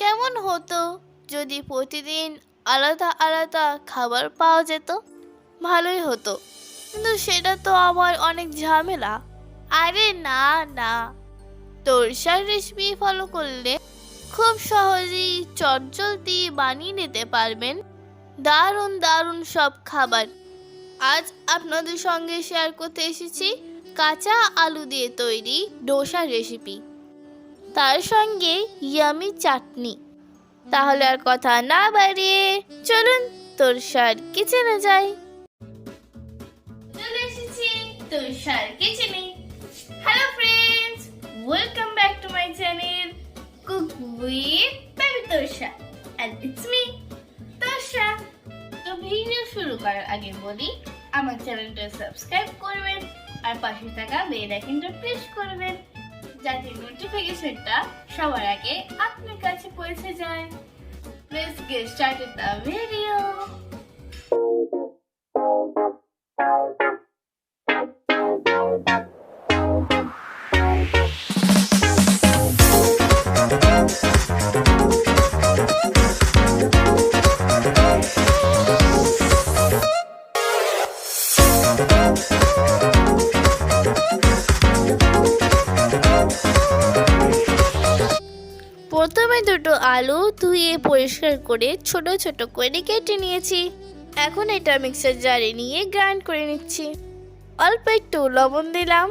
কেমন হতো যদি প্রতিদিন আলাদা আলাদা খাবার পাওয়া যেত? ভালোই হতো। কিন্তু সেটা তো আমার অনেক ঝামেলা। আরে না না। তোরসার রেসিপি ফলো করলে খুব সহজেই চটজলদি বানিয়ে নিতে পারবেন। দারুণ দারুণ সব খাবার। আজ আপনাদের সঙ্গে শেয়ার করতে এসেছি কাঁচা আলু দিয়ে তৈরি ডোসা রেসিপি তার সঙ্গে ইয়ামি চাটনি। তাহলে আর কথা না বাড়িয়ে চলুন তোরসার কিচেনে যাই। চলে এসেছি তোরসার কিচেনে। Hello friends welcome back to my channel cook with baby Torsa and it's me Torsa তো ভিডিও শুরু করার আগে বলি, আমার চ্যানেলটা সাবস্ক্রাইব করবেন আর পাশে থাকা বেল আইকনটা প্রেস করবেন। যাতে নোটিফিকেশনটা সবার আগে আপনার কাছে পৌঁছে যায় Let's get started the video. প্রথমে দুটো আলু ধুয়ে পরিষ্কার করে ছোট ছোট করে কেটে নিয়েছি। এখন এটা মিক্সার জারে নিয়ে গ্রাইন্ড করে নিচ্ছি। অল্প একটু লবণ দিলাম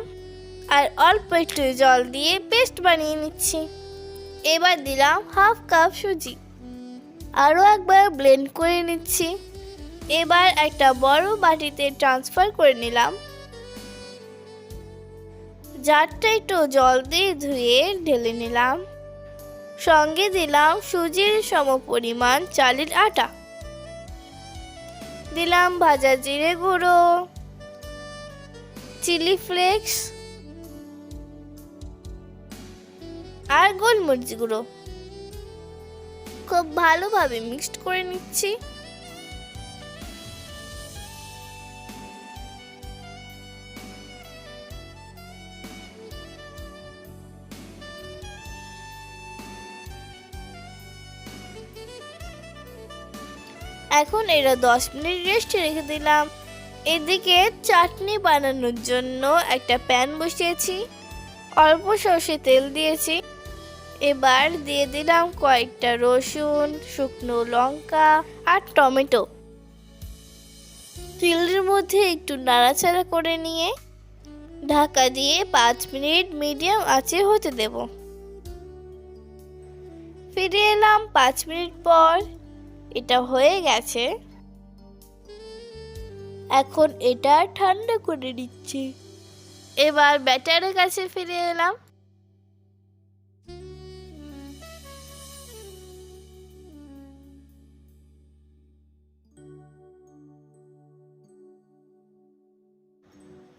আর অল্প একটু জল দিয়ে পেস্ট বানিয়ে নিচ্ছি। এবার দিলাম হাফ কাপ সুজি। আরও একবার ব্লেন্ড করে নিচ্ছি। এবার একটা বড় বাটিতে ট্রান্সফার করে নিলাম। জারটা একটু জল দিয়ে ধুয়ে ঢেলে নিলাম। সঙ্গে দিলাম সুজির সমপরিমাণ চালের আটা। দিলাম ভাজা জিরে গুঁড়ো, চিলি ফ্লেক্স আর গোলমরিচ গুঁড়ো। খুব ভালোভাবে মিক্সড করে নিচ্ছি। এখন এটা দশ মিনিট রেস্টে রেখে দিলাম। এদিকে চাটনি বানানোর জন্য একটা প্যান বসিয়েছি। অল্প সর্ষে তেল দিয়েছি। এবার দিয়ে দিলাম কয়েকটা রসুন, শুকনো লঙ্কা আর টমেটো। তেলের মধ্যে একটু নাড়াচাড়া করে নিয়ে ঢাকা দিয়ে পাঁচ মিনিট মিডিয়াম আঁচে হতে দেব। ফিরে এলাম পাঁচ মিনিট পর। এটা হয়ে গেছে। এখন এটা ঠান্ডা করে নিচ্ছি। এবার ব্যাটারের কাছে ফিরে এলাম।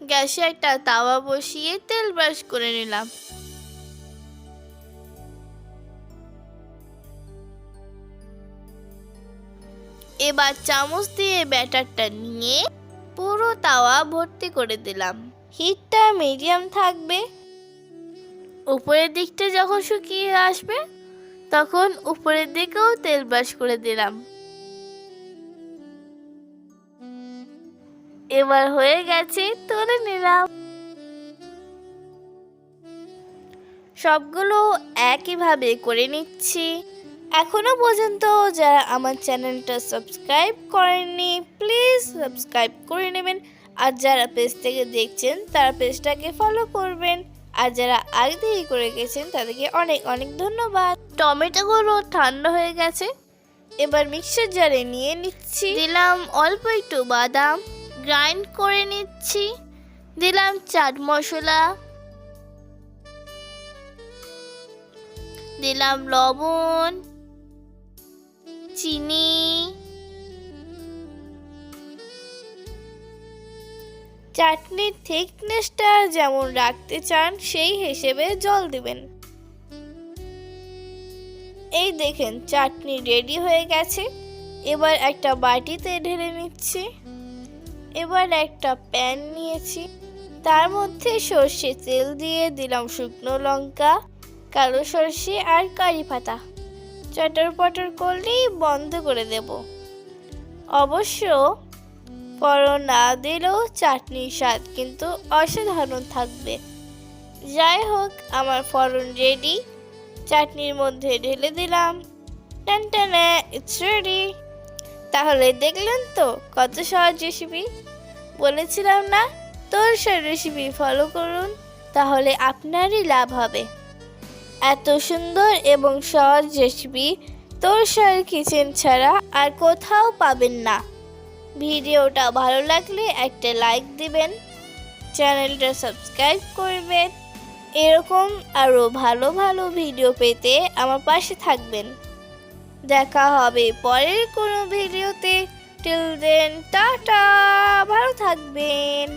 গ্যাসে একটা তাওয়া বসিয়ে তেল ব্রাশ করে নিলাম। এবার চামচ দিয়ে ব্যাটারটা নিয়ে পুরো তাওয়া ভর্তি করে দিলাম। হিটটা মিডিয়াম থাকবে। উপরের দিকটা যখন শুকিয়ে আসবে, তখন উপরের দিকেও তেল ব্রাশ করে দিলাম। এবার হয়ে গেছে, তুলে নিলাম। সবগুলো একইভাবে করে নিচ্ছি। এখনও পর্যন্ত যারা আমার চ্যানেলটা সাবস্ক্রাইব করেননি, প্লিজ সাবস্ক্রাইব করে নেবেন। আর যারা পেজ থেকে দেখছেন, তারা পেজটাকে ফলো করবেন। আর যারা আগে থেকে করে গেছেন, তাদেরকে অনেক অনেক ধন্যবাদ। টমেটোগুলো ঠান্ডা হয়ে গেছে। এবার মিক্সার জারে নিয়ে নিচ্ছি। দিলাম অল্প একটু বাদাম। গ্রাইন্ড করে নিচ্ছি। দিলাম চাট মশলা। দিলাম লবণ। চিনি। চাটনির থিকনেসটা যেমন রাখতে চান, সেই হিসেবে জল দিবেন। এই দেখেন, চাটনি রেডি হয়ে গেছে। এবার একটা বাটিতে ঢেলে নিচ্ছি। এবার একটা প্যান নিয়েছি। তার মধ্যে সর্ষে তেল দিয়ে দিলাম শুকনো লঙ্কা, কালো সর্ষে আর কারি পাতা। চটর পটর করলেই বন্ধ করে দেব। অবশ্য ফড়ন না দিলেও চাটনির স্বাদ কিন্তু অসাধারণ থাকবে। যাই হোক, আমার ফড়ন রেডি চাটনির মধ্যে ঢেলে দিলাম। টান টানা ইটস রেডি তাহলে দেখলেন তো কত সহজ রেসিপি বলেছিলাম না, তোর রেসিপি ফলো করুন, তাহলে আপনারই লাভ হবে। এত সুন্দর এবং সহজ রেসিপি তোরসার কিচেন ছাড়া আর কোথাও পাবেন না। ভিডিওটা ভালো লাগলে একটা লাইক দিবেন। চ্যানেলটা সাবস্ক্রাইব করবেন। এরকম আরও ভালো ভালো ভিডিও পেতে আমার পাশে থাকবেন। দেখা হবে পরের কোনো ভিডিওতে। টিল দেন টাটা, ভালো থাকবেন।